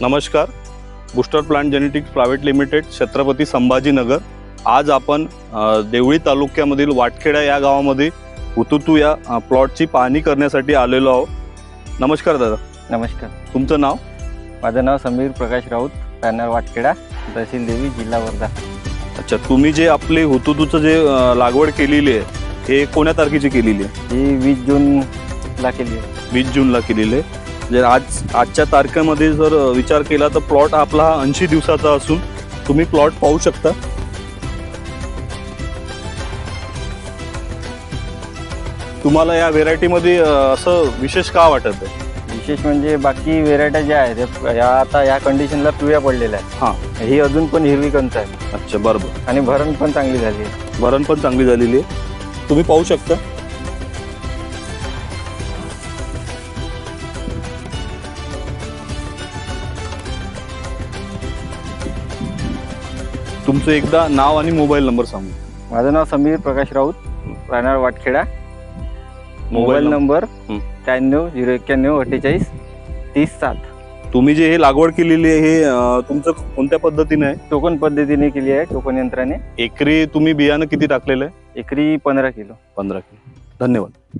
नमस्कार. Booster plant genetics private limited Chhatrapati Sambhajinagar. आज आपण देवळी तालुक्यामधील वाटखेडा या गावामध्ये हुतुतू या प्लॉटची पाहणी करण्यासाठी आलेलो आहोत. नमस्कार दादा. नमस्कार. तुमचं नाव? माझं नाव समीर प्रकाश राऊत पॅनर वाटखेडा तहसील देवी जिल्हा वर्धा. अच्छा तुम्ही जे आपले हुतुतूचं जे लागवड केलेली आहे हे कोण्या तारखेची केलेली आहे? ही वीस जूनला केली आहे. वीस जूनला केलेली आहे. म्हणजे आज आजच्या तारखेमध्ये जर विचार केला तर प्लॉट आपला हा ऐंशी दिवसाचा असून तुम्ही प्लॉट पाहू शकता. तुम्हाला या व्हेरायटीमध्ये असं विशेष का वाटत आहे? विशेष म्हणजे बाकी व्हेरायट्या ज्या आहेत या आता या कंडिशनला पिवळ्या पडलेल्या हा. आहेत ही अजून पण हिरवी कंच आहे. अच्छा बरोबर. आणि भरण पण चांगली झाली आहे. भरण पण चांगली झालेली आहे. तुम्ही पाहू शकता. तुमचं एकदा नाव आणि मोबाईल नंबर सांगू. माझं नाव समीर प्रकाश राऊत राहणार वाटखेडा. मोबाईल नंबर हं. त्र्याण्णव झिरो एक्क्याण्णव अठ्ठेचाळीस तीस सात. तुम्ही जे हे लागवड केलेली आहे हे अं, तुमचं कोणत्या पद्धतीने आहे? टोकन पद्धतीने केली आहे टोकन यंत्राने. एकरी तुम्ही बियाणं किती टाकलेलं आहे? एकरी पंधरा किलो. पंधरा किलो. धन्यवाद.